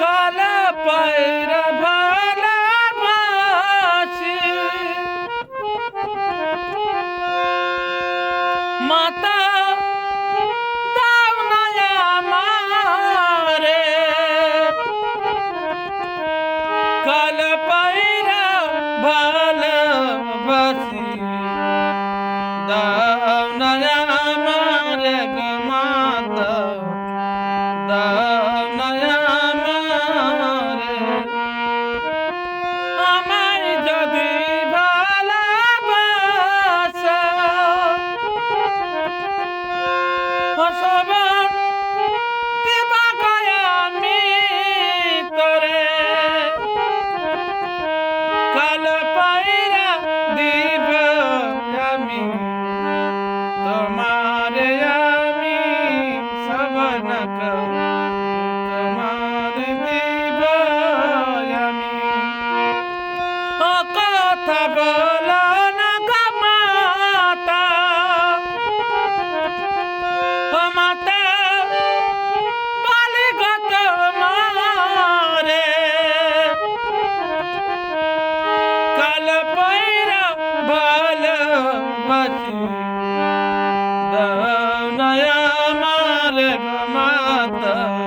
কাল পায়রা মাতা আমারে। কাল পায়রা ভালোবাসি দাও দিব আমি তোমারে আমি সবনা বাঁচি দাও না মাতা।